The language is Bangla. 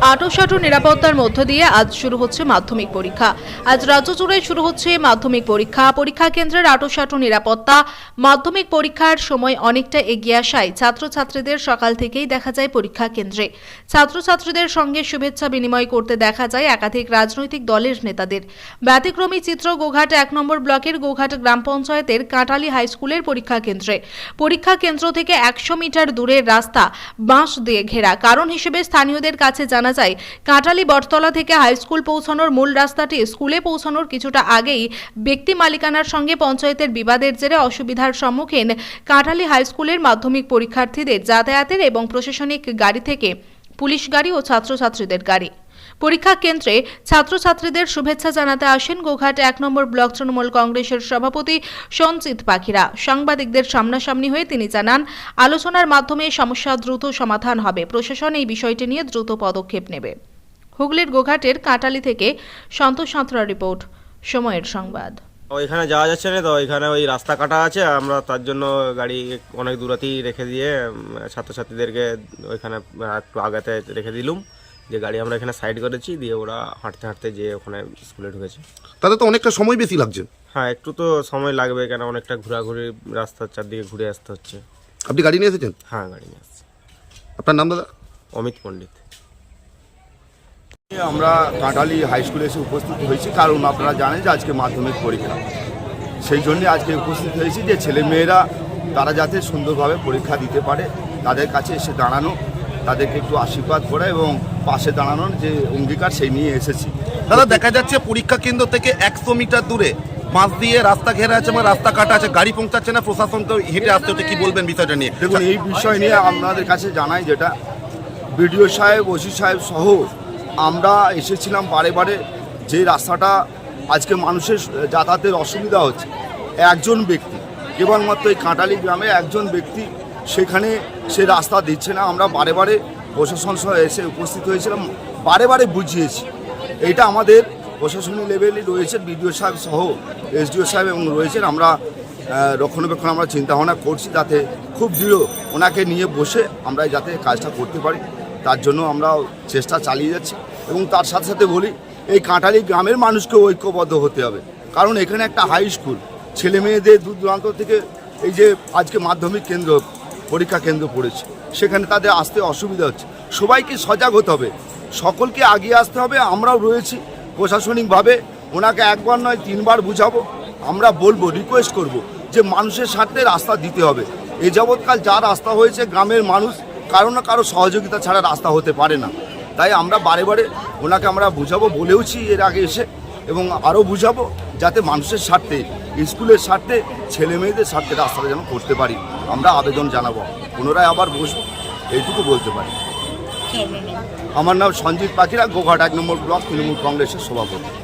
আটোসাটো নিরাপত্তার মধ্য দিয়ে আজ শুরু হচ্ছে মাধ্যমিক পরীক্ষা। আজ রাজ্য জুড়ে শুরু হচ্ছে মাধ্যমিক পরীক্ষা। পরীক্ষা কেন্দ্রের আটোসাটো নিরাপত্তা মাধ্যমিক পরীক্ষার সময় অনেকটা এগিয়ে আসায় ছাত্রছাত্রীদের সকাল থেকেই দেখা যায় পরীক্ষা কেন্দ্রে। ছাত্রছাত্রীদের সঙ্গে শুভেচ্ছা বিনিময় করতে দেখা যায় একাধিক রাজনৈতিক দলের নেতাদের। ব্যতিক্রমী চিত্র গোঘাট এক নম্বর ব্লকের গোঘাট গ্রাম পঞ্চায়েতের কাঁটালি হাই স্কুলের পরীক্ষা কেন্দ্রে। পরীক্ষা কেন্দ্র থেকে একশো মিটার দূরের রাস্তা বাঁশ দিয়ে ঘেরা। কারণ হিসেবে স্থানীয়দের কাছে জানা যায় কাঁটালি বটতলা থেকে হাইস্কুল পৌঁছানোর মূল রাস্তাটি স্কুলে পৌঁছানোর কিছুটা আগেই ব্যক্তি মালিকানার সঙ্গে পঞ্চায়েতের বিবাদের জেরে অসুবিধার সম্মুখীন কাঁটালি হাইস্কুলের মাধ্যমিক পরীক্ষার্থীদের যাতায়াতের এবং প্রশাসনিক গাড়ি থেকে পুলিশ গাড়ি ও ছাত্রছাত্রীদের গাড়ি। পরীক্ষা কেন্দ্রে ছাত্রছাত্রীদের শুভেচ্ছা জানাতে আসেন গোঘাট এক নম্বর ব্লক তৃণমূল কংগ্রেসের সভাপতি সঞ্চিত পাখিরা। সাংবাদিকদের সামনাসামনি হয়ে তিনি জানান, আলোচনার মাধ্যমে সমস্যা দ্রুত সমাধান হবে। প্রশাসন এই বিষয়টি নিয়ে দ্রুত পদক্ষেপ নেবে। হুগলির গোঘাটের কাটালি থেকে সন্তোষ সাঁতরা রিপোর্ট, সময়ের সংবাদ। ওইখানে যাওয়া যাচ্ছে না তো ওইখানে ওই রাস্তা কাটা আছে, আমরা তার জন্য গাড়ি অনেক দূরাতেই রেখে দিয়ে ছাত্রছাত্রীদেরকে ওইখানে একটু আগাতে রেখে দিলুম। যে গাড়ি আমরা এখানে সাইড করেছি দিয়ে ওরা হাঁটতে হাঁটতে যে ওখানে স্কুলে ঢুকেছে। তাতে তো অনেকটা সময় বেশি লাগছে। হ্যাঁ একটু তো সময় লাগবে কেন? অনেকটা ঘোরাঘুরি রাস্তার চারদিকে ঘুরে আসতে হচ্ছে। আপনি গাড়ি নিয়ে এসেছেন? হ্যাঁ গাড়ি নিয়ে আসছে। আপনার নাম দাদা? অমিত পণ্ডিত। আমরা কাঁটালি হাই স্কুলে এসে উপস্থিত হয়েছি। কারণ আপনারা জানেন যে আজকে মাধ্যমিক পরীক্ষা। সেই জন্যে আজকে উপস্থিত হয়েছি যে ছেলে মেয়েরা তারা যাতে সুন্দরভাবে পরীক্ষা দিতে পারে তাদের কাছে এসে দাঁড়ানো তাদেরকে একটু আশীর্বাদ করা এবং পাশে দাঁড়ানোর যে অঙ্গীকার সেই নিয়ে এসেছি। দাদা দেখা যাচ্ছে পরীক্ষা কেন্দ্র থেকে একশো মিটার দূরে বাঁশ দিয়ে রাস্তা ঘেরা আছে এবং রাস্তা কাটা আছে গাড়ি পৌঁছাচ্ছে না প্রশাসন তো হেঁটে আসতে হচ্ছে কি বলবেন বিষয়টা নিয়ে? দেখুন এই বিষয় নিয়ে আপনাদের কাছে জানাই যেটা বিডিও সাহেব ওসি সাহেব সহ আমরা এসেছিলাম বারে বারে যে রাস্তাটা আজকে মানুষের যাতায়াতের অসুবিধা হচ্ছে। একজন ব্যক্তি কেবলমাত্র এই কাঁটালি গ্রামে একজন ব্যক্তি সেখানে সে রাস্তা দিচ্ছে না। আমরা বারে বারে প্রশাসন সহ এসে উপস্থিত হয়েছিলাম, বারে বারে বুঝিয়েছি। এটা আমাদের প্রশাসনিক লেভেলে রয়েছে বিডিও সাহেব সহ এসডিও সাহেব এবং রয়েছেন। আমরা রক্ষণাবেক্ষণ আমরা চিন্তা ভাবনা করছি যাতে খুব দৃঢ় ওনাকে নিয়ে বসে আমরা যাতে কাজটা করতে পারি। তার জন্য আমরা চেষ্টা চালিয়ে যাচ্ছি এবং তার সাথে সাথে বলি, এই কাঁটালি গ্রামের মানুষকে ঐক্যবদ্ধ হতে হবে। কারণ এখানে একটা হাই স্কুল ছেলে মেয়েদের দূর দূরান্ত থেকে এই যে আজকে মাধ্যমিক কেন্দ্র পরীক্ষা কেন্দ্র পড়েছে। সেখানে তাদের আসতে অসুবিধা হচ্ছে। সবাইকে সজাগ হতে হবে। সকলকে আগিয়ে আসতে হবে। আমরাও রয়েছি প্রশাসনিকভাবে। ওনাকে একবার নয়, তিনবার বুঝাবো। আমরা বলব রিকোয়েস্ট করব যে মানুষের স্বার্থে রাস্তা দিতে হবে। এ যাবৎকাল যা রাস্তা হয়েছে গ্রামের মানুষ, কারও না কারও সহযোগিতা ছাড়া রাস্তা হতে পারে না। তাই আমরা বারে বারে ওনাকে আমরা বুঝাবো, বলেওছি এর আগে এসে। এবং আরও বুঝাবো যাতে মানুষের স্বার্থে স্কুলের স্বার্থে ছেলে মেয়েদের স্বার্থে রাস্তাটা যেন করতে পারি। আমরা আবেদন জানাব। পুনরায় আবার বসবো। এইটুকু বলতে পারি। আমার নাম সঞ্জিত পাখিরা গোঘাট এক নম্বর ব্লক তৃণমূল কংগ্রেসের সভাপতি।